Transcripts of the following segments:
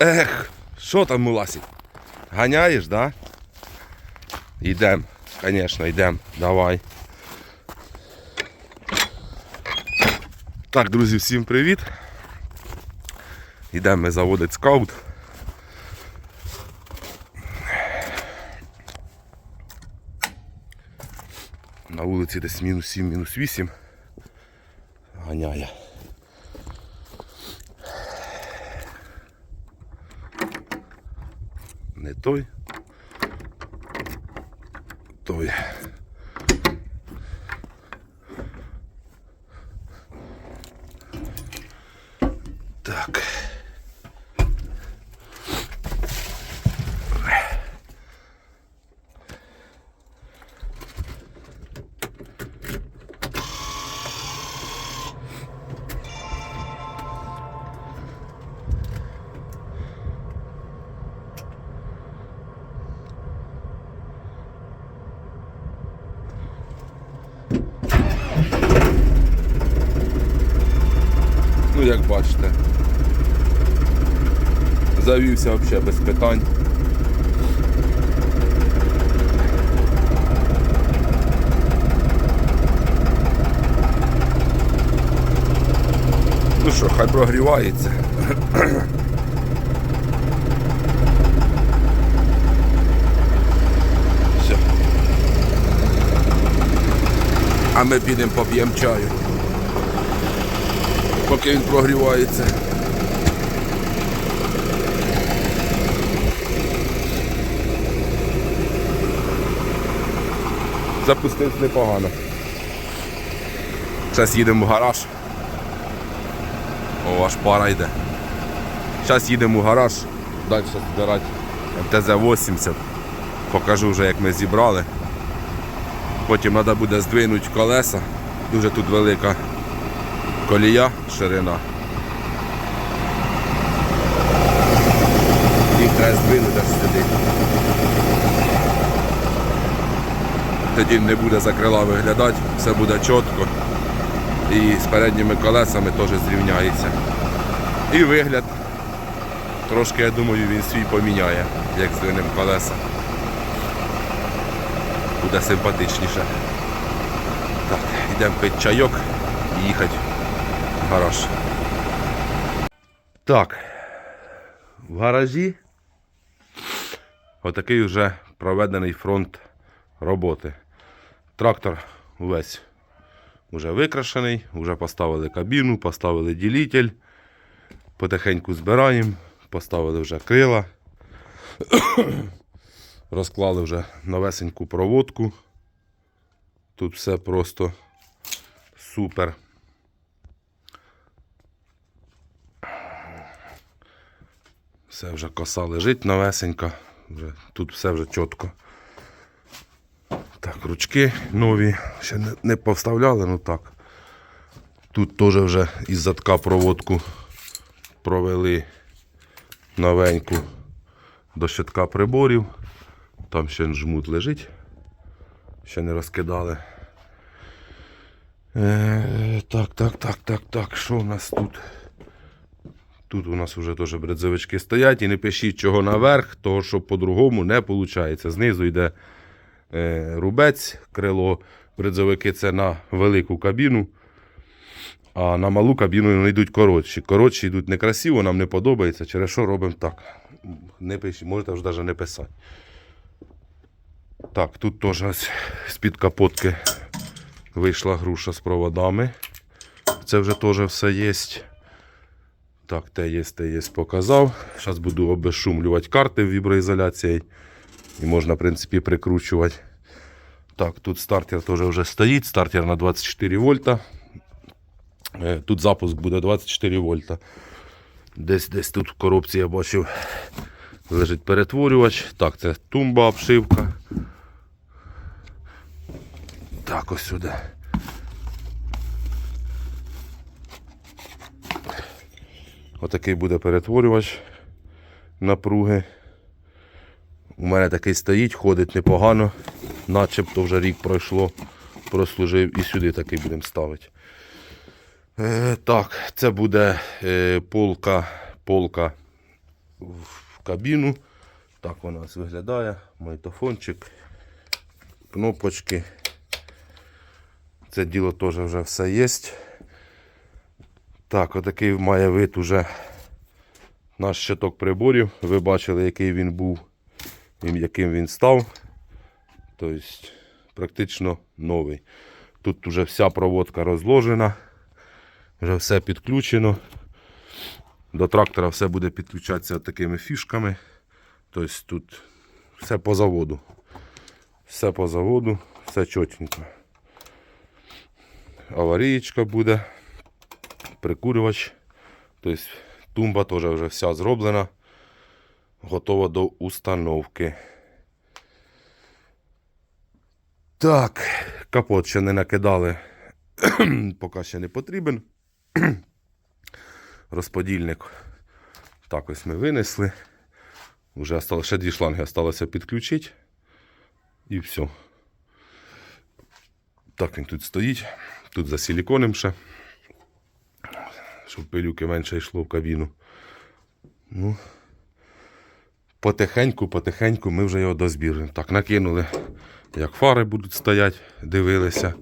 Ех, що там, Муласик? Ганяєш, да? Йдем, звісно, йдем. Давай. Так, друзі, всім привіт. Йдемо ми заводити скаут. На вулиці десь мінус 7, мінус 8. Ганяє. Не той. Той. Так. Ну, як бачите. Завівся взагалі без питань. Ну що, хай прогрівається. Все. А ми підемо поп'ємо чаю поки він прогрівається. Запустив непогано. Зараз їдемо в гараж. О, аж пара йде. Зараз їдемо в гараж, далі збирати МТЗ-80. Покажу вже як ми зібрали. Потім треба буде здвинути колеса. Дуже тут велика колія, ширина. Їх треба здвинути сюди. Тоді не буде за крила виглядати, все буде чітко. І з передніми колесами теж зрівняється. І вигляд. Трошки, я думаю, він свій поміняє, як з здвинемо колеса. Буде симпатичніше. Так, йдемо пити чайок і їхати гараж. Так. В гаражі отакий вже проведений фронт роботи. Трактор увесь вже викрашений, вже поставили кабіну, поставили ділитель, потихеньку збираємо, поставили вже крила, розклали вже новесеньку проводку. Тут все просто супер. Все вже коса лежить новесенька. Вже, тут все вже чітко. Так, ручки нові. Ще не, повставляли, ну так. Тут теж вже із задка проводку провели новеньку до щитка приборів. Там ще жмут лежить. Ще не розкидали. Е, так, так, так, так, так. Що у нас тут? Тут у нас вже теж брезовички стоять і не пишіть чого наверх, того що по-другому не виходить. Знизу йде е, рубець, крило, брезовики це на велику кабіну, а на малу кабіну вони йдуть коротші. Коротші йдуть некрасиво, нам не подобається, через що робимо так. Не пишіть, можете вже навіть не писати. Так, тут теж з-під капотки вийшла груша з проводами. Це вже теж все є. Так, те є, те є, показав. Зараз буду обезшумлювати карти віброізоляцією. І можна, в принципі, прикручувати. Так, тут стартер теж вже стоїть. Стартер на 24 вольта. Е, Тут запуск буде 24 вольта. Десь десь тут в коробці я бачив лежить перетворювач. Так, це тумба, обшивка. Так, ось сюди. Отакий буде перетворювач напруги. У мене такий стоїть, ходить непогано, начебто вже рік пройшло, прослужив і сюди такий будемо ставити. Е, так, це буде е, полка, полка в кабіну. Так вона ось виглядає. Майтофончик, кнопочки. Це діло теж вже все є. Так, отакий має вид уже наш щиток приборів. Ви бачили, який він був яким він став. Тобто, практично новий. Тут вже вся проводка розложена, вже все підключено. До трактора все буде підключатися такими фішками. Тобто тут все по заводу. Все по заводу, все чотенько. Аварієчка буде, прикурювач. Тобто тумба теж вже вся зроблена. Готова до установки. Так, капот ще не накидали, поки ще не потрібен. Розподільник. Так ось ми винесли. Уже осталось, ще дві шланги залишилося підключити. І все. Так він тут стоїть. Тут за силіконом ще. Щоб пилюки менше йшло в кабіну. Ну, потихеньку, потихеньку ми вже його дозбіруємо. Так, накинули, як фари будуть стояти, дивилися.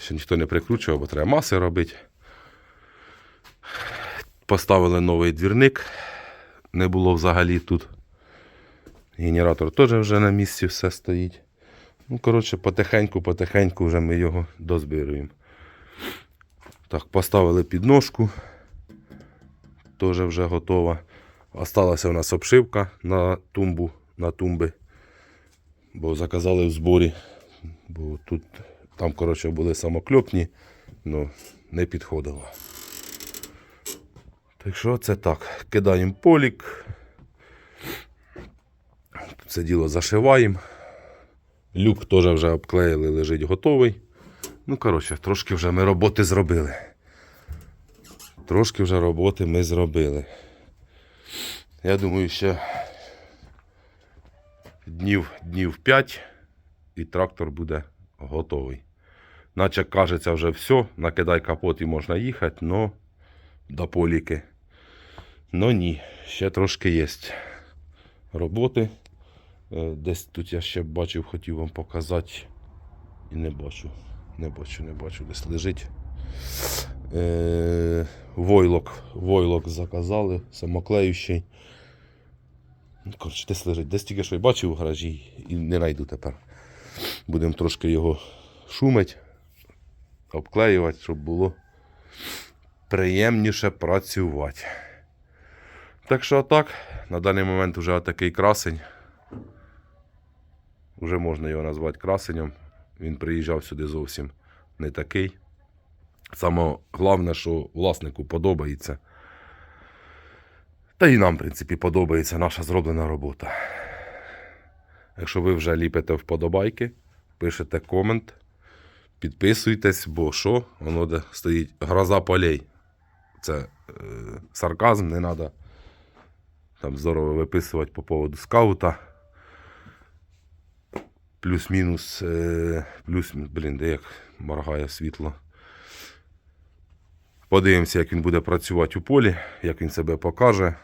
Ще ніхто не прикручував, бо треба маси робити. Поставили новий двірник. Не було взагалі тут. Генератор теж вже на місці все стоїть. Ну, коротше, потихеньку, потихеньку вже ми його дозбируємо. Так, поставили підножку. Теж вже готова. Осталася у нас обшивка на тумбу, на тумби. Бо заказали в зборі. Бо тут там, коротше, були самокльопні, але не підходило. Так що це так. Кидаємо полік. Це діло зашиваємо. Люк теж вже обклеїли, лежить готовий. Ну, коротше, трошки вже ми роботи зробили. Трошки вже роботи ми зробили. Я думаю, ще днів, днів 5 і трактор буде готовий. Наче кажеться вже все, накидай капот і можна їхати, но до поліки. Но ні, ще трошки є роботи. Е, Десь тут я ще бачив, хотів вам показати. І не бачу. Не бачу, не бачу, десь лежить. Е, войлок. Войлок заказали, самоклеючий. Ну, Коротше, десь лежить. Десь тільки що й бачив у гаражі і не знайду тепер. Будемо трошки його шумити, обклеювати, щоб було приємніше працювати. Так що так, на даний момент вже такий красень. Вже можна його назвати красенням. Він приїжджав сюди зовсім не такий. Саме головне, що власнику подобається. Та і нам, в принципі, подобається наша зроблена робота. Якщо ви вже ліпите вподобайки, пишете комент, підписуйтесь, бо що, воно де стоїть гроза полей. Це е, сарказм, не треба там здорово виписувати по поводу скаута. Плюс-мінус, е, плюс, блін, де як моргає світло. Подивимося, як він буде працювати у полі, як він себе покаже.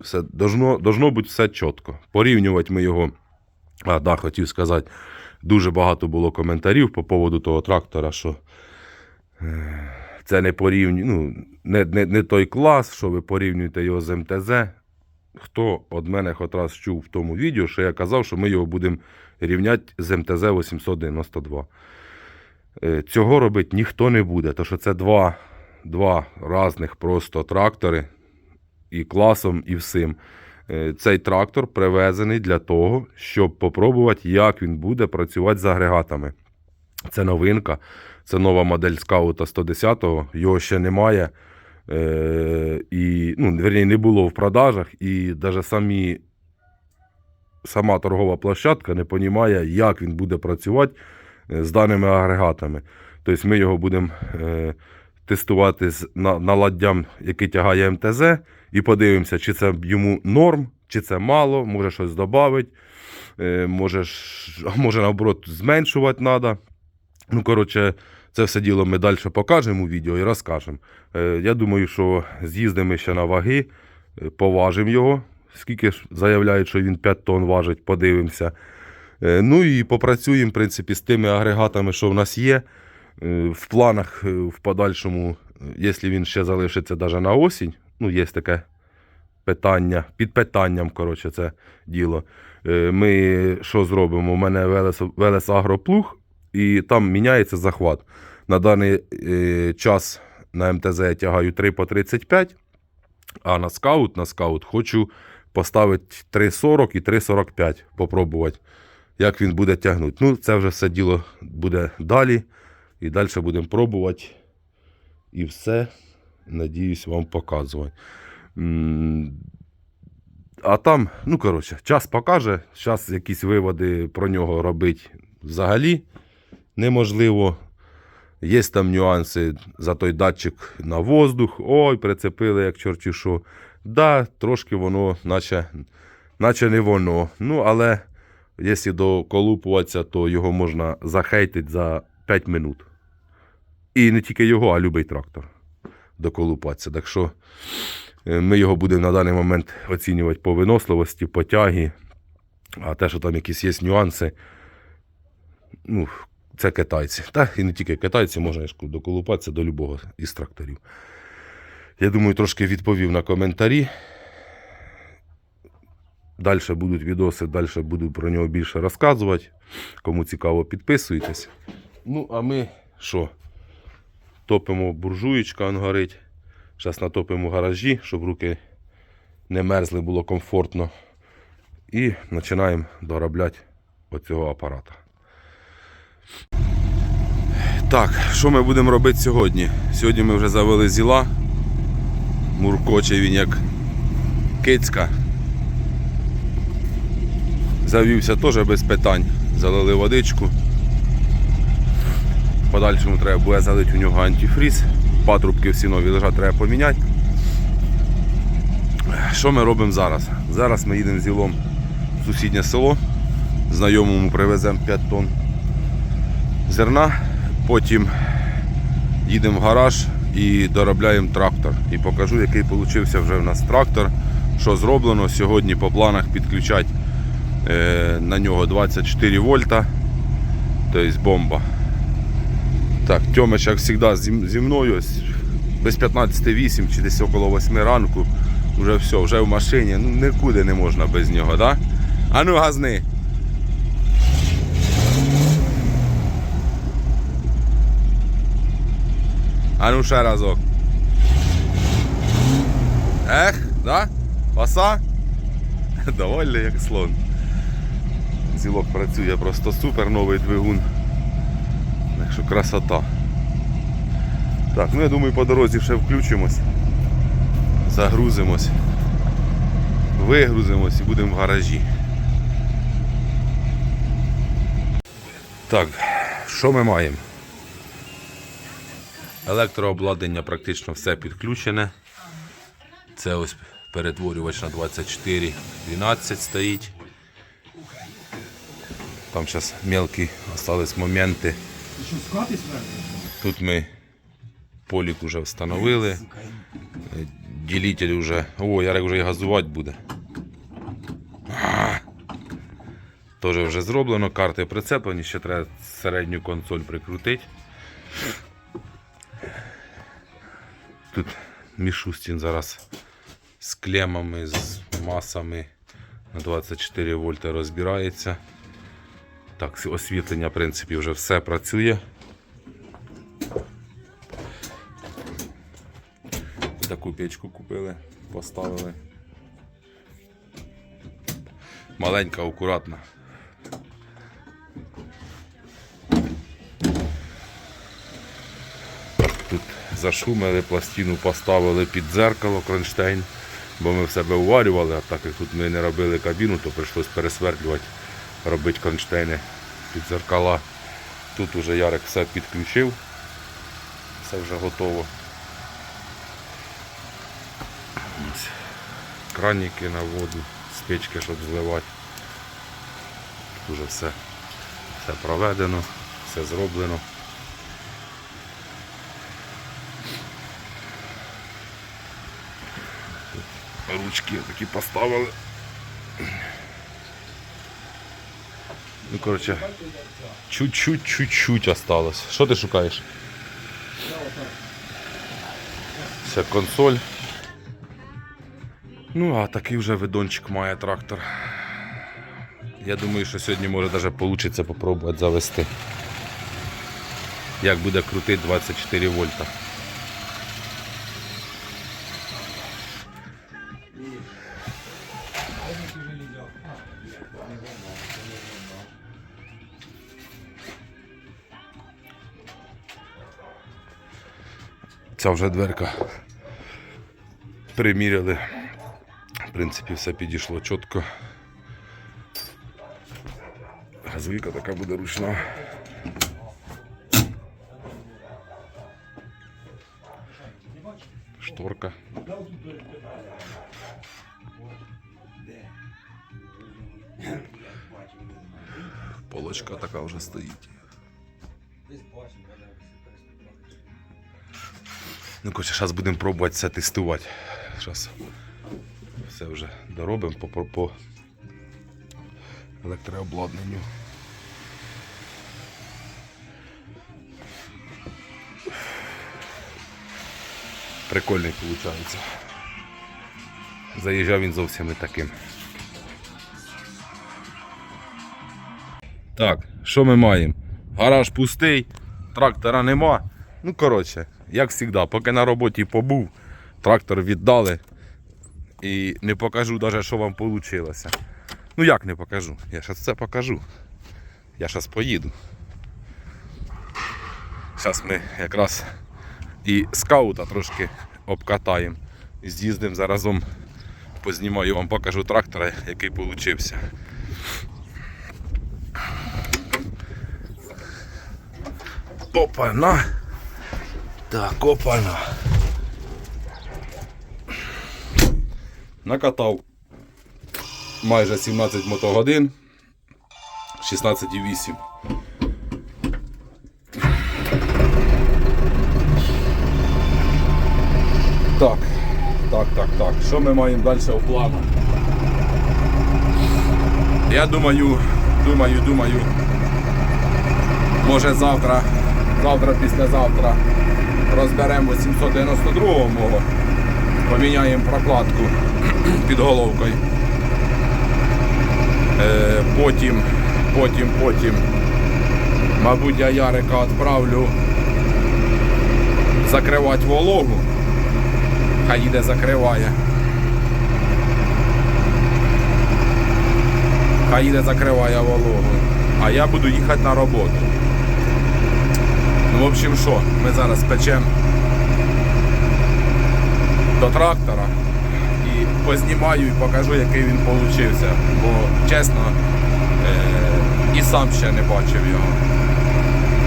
Все должно, должно бути все чітко. Порівнювати ми його. А, да, хотів сказати, дуже багато було коментарів по поводу того трактора, що е, це не порівню, ну, не, не, не той клас, що ви порівнюєте його з МТЗ. Хто від мене хоч раз чув в тому відео, що я казав, що ми його будемо рівняти з МТЗ 892. Е, Цього робити ніхто не буде, тому що це два, два різних просто трактори і класом, і всім. Е, Цей трактор привезений для того, щоб попробувати, як він буде працювати з агрегатами. Це новинка, це нова модель скаута 110-го, його ще немає. Е, і, ну, верні, не було в продажах, і навіть самі, сама торгова площадка не розуміє, як він буде працювати з даними агрегатами. Тобто ми його будемо е, тестувати з наладдям, який тягає МТЗ, і подивимося, чи це йому норм, чи це мало, може щось додати, е, може, може наоборот зменшувати треба. Ну, коротше, це все діло ми далі покажемо у відео і розкажемо. Е, я думаю, що з'їздимо ще на ваги, Е, Поважимо його. Скільки заявляють, що він 5 тонн важить, подивимося. Е, Ну і попрацюємо, в принципі, з тими агрегатами, що в нас є. Е, В планах е, в подальшому, якщо він ще залишиться навіть на осінь, ну, є таке питання, під питанням, коротше, це діло. Ми що зробимо? У мене Велес, Велес Агроплуг, і там міняється захват. На даний час на МТЗ я тягаю 3 по 35, а на скаут, на скаут хочу поставити 3,40 і 3,45, попробувати, як він буде тягнути. Ну, це вже все діло буде далі. І далі будемо пробувати. І все, надіюсь, вам показувати. А там, ну коротше, час покаже. Зараз якісь виводи про нього робити взагалі неможливо. Є там нюанси за той датчик на воздух. Ой, прицепили, як чорті що. Да, трошки воно, наче, наче не воно. Ну, але якщо доколупуватися, то його можна захейтити за 5 минут. І не тільки його, а будь-який трактор доколупатися. Так що е, ми його будемо на даний момент оцінювати по виносливості, по тягі. А те, що там якісь є нюанси, ну, це китайці. Та і не тільки китайці, можна доколупатися до любого із тракторів. Я думаю, трошки відповів на коментарі. Далі будуть відоси, далі буду про нього більше розказувати. Кому цікаво, підписуйтесь. Ну, а ми що? Топимо буржуєчка, он горить. Зараз натопимо гаражі, щоб руки не мерзли, було комфортно. І починаємо доробляти оцього апарата. Так, що ми будемо робити сьогодні? Сьогодні ми вже завели зіла. Муркоче він як кицька. Завівся теж без питань. Залили водичку. Подальшому треба буде залити у нього антифріз. Патрубки всі нові лежать, треба поміняти. Що ми робимо зараз? Зараз ми їдемо з зілом в сусіднє село. Знайомому привеземо 5 тонн зерна. Потім їдемо в гараж і доробляємо трактор. І покажу, який вийшов вже в нас трактор. Що зроблено. Сьогодні по планах підключати на нього 24 вольта. Тобто бомба. Так, Тьомич, як завжди, зі, мною. Без 15.8 чи десь около 8 ранку. Вже все, вже в машині. Ну нікуди не можна без нього? Да? А ну газни. А ну ще разок. Ех, да? Оса? Довольний як слон. Зілок працює просто супер новий двигун. Так що красота. Так, ну я думаю по дорозі ще включимось. Загрузимось. Вигрузимось і будемо в гаражі. Так, що ми маємо? Електрообладнання практично все підключене. Це ось перетворювач на 2412 стоїть. Там зараз мелкі остались моменти. Тут ми полік вже встановили. Ділитель вже. О, Ярик вже і газувати буде. Теж вже зроблено, карти прицеплені, ще треба середню консоль прикрутити. Тут Мішустін зараз з клемами, з масами на 24 вольта розбирається. Так, освітлення, в принципі, вже все працює. Таку печку купили, поставили. Маленька, акуратна. Тут зашумили, пластину поставили під дзеркало кронштейн, бо ми в себе уварювали, а так як тут ми не робили кабіну, то прийшлось пересвердлювати, робити кронштейни під дзеркала. Тут уже Ярик все підключив, все вже готово. Ось Краніки на воду, з печки, щоб зливати. Тут уже все, все проведено, все зроблено. Ручки такі поставили. Ну, коротше, чуть-чуть, чуть-чуть осталось. Що ти шукаєш? Це консоль. Ну, а такий вже видончик має трактор. Я думаю, що сьогодні може навіть вийде попробувати завести. Як буде крутити 24 вольта. Ця вже дверка приміряли. В принципі, все підійшло чітко. Газулька така буде ручна. Шторка. Полочка така вже стоїть. Ну, коротше, зараз будемо пробувати все тестувати. Зараз все вже доробимо по, по, електрообладнанню. Прикольний виходить. Заїжджав він зовсім не таким. Так, що ми маємо? Гараж пустий, трактора нема. Ну, коротше, як завжди, поки на роботі побув, трактор віддали. І не покажу навіть, що вам вийшло. Ну як не покажу? Я зараз це покажу. Я зараз поїду. Зараз ми якраз і скаута трошки обкатаємо. З'їздимо заразом, познімаю вам покажу трактора, який вийшов. Опа-на. Так, опа-на. Накатав майже 17 мотогодин. 16,8. Так, так, так, так. Що ми маємо далі у планах? Я думаю, думаю, думаю. Може завтра, завтра, післязавтра розберемо 792-го мого. Поміняємо прокладку під головкою. Е, потім, потім, потім, мабуть, я Ярика відправлю закривати вологу. Хай їде закриває. Хай їде закриває вологу. А я буду їхати на роботу. Ну, в общем, що, ми зараз печемо до трактора і познімаю і покажу, який він получився. Бо чесно, е- і сам ще не бачив його.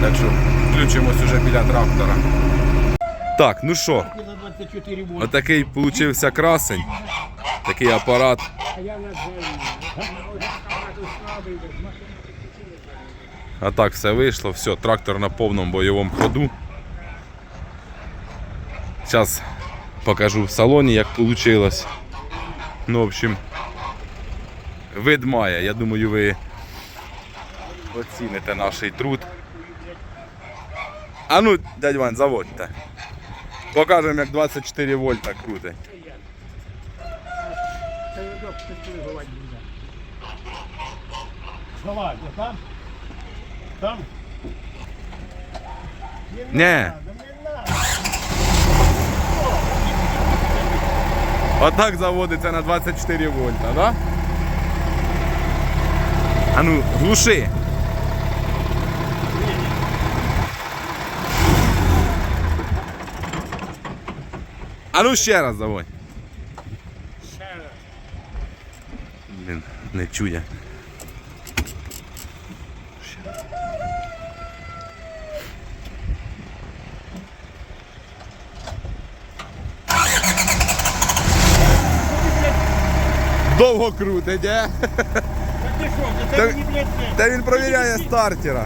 Так що включимось уже біля трактора. Так, ну що, на 24 вольта. отакий получився красень. Такий апарат. А так все вийшло, все, трактор на повному бойовому ходу. Зараз покажу в салоні, як вийшло. Ну, в общем, вид має. Я думаю, ви оціните наш труд. А ну, дядь Вань, заводьте. Покажемо, як 24 вольта крутить. Давай, там? Там? Не. Отак заводиться на 24 вольта, да? А ну, глуши. А ну ще раз заводь. Ще раз. Блін, не чує. Довго крутить, е? Та Та- він провіряє стартера.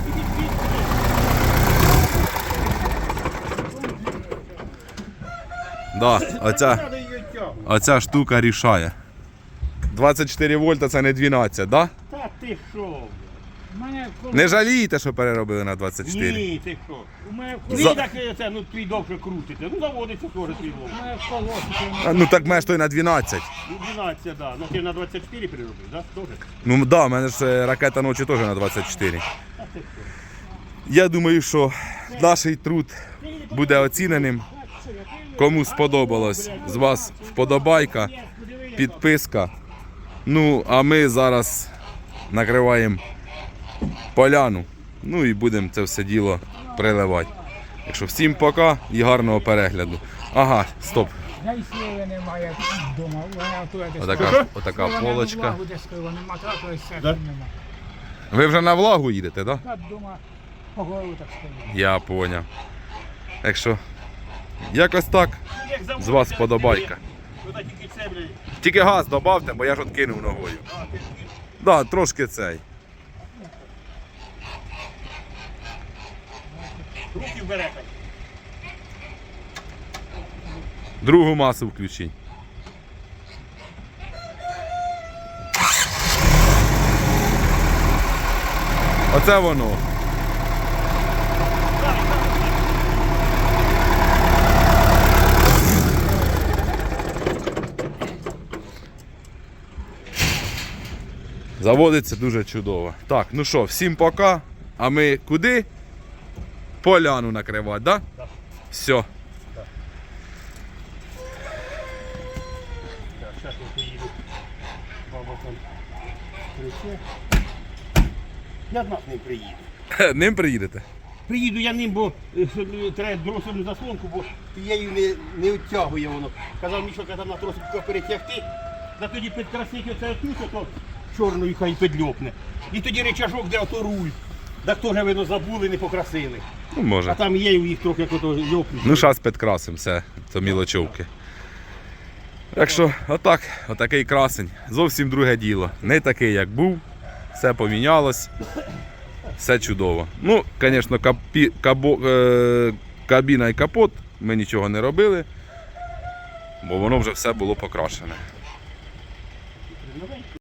Да, оця, оця штука рішає. 24 вольта це не 12, да? Та ти що? У Не жалієте, що переробили на 24? Ні, ти що? У мене в За- так е, це, ну твій довше крутиться. Ну заводиться теж твій довше. мене в колосі. А, Ну так меж той на 12. Ну 12, да. Ну ти на 24 переробив, да? Тоже? Ну да, в мене ж е, ракета ночі теж на 24. Я думаю, що наш труд буде оціненим. Кому сподобалось з вас вподобайка, підписка. Ну, а ми зараз накриваємо поляну. Ну і будемо це все діло приливати. Так що всім пока і гарного перегляду. Ага, стоп. Отака, отака полочка. Ви вже на влагу їдете, так? Да? Так так. Я поняв. Так що, якось так. З вас подобайка. Тільки газ додавте, бо я ж откинув ногою. Ж Да, трошки цей. Руки вбере. хай. Другу масу включіть. Оце воно. Заводиться дуже чудово. Так, ну що, всім пока. А ми куди? Поляну накривати, так? Да? Все. Так, зараз я поїду. Баба там криче. Я нас не приїду. Ним приїдете? Приїду я ним, бо е, що, е, треба дросельну заслонку, бо я її не, не відтягує воно. Казав Мішо, казав на троску перетягти, та тоді підкрасить оце отуше, то чорною хай підльопне. І тоді речажок, де ото руль. Так теж видно забули, не покрасили. Ну, А там є у їх трохи ото. Ну, зараз підкрасимо все, то мілочовки. Так що, отак, отакий красень. Зовсім друге діло. Не такий, як був. Все помінялось. Все чудово. Ну, звісно, капі, кабо, е, кабіна і капот ми нічого не робили, бо воно вже все було покрашене.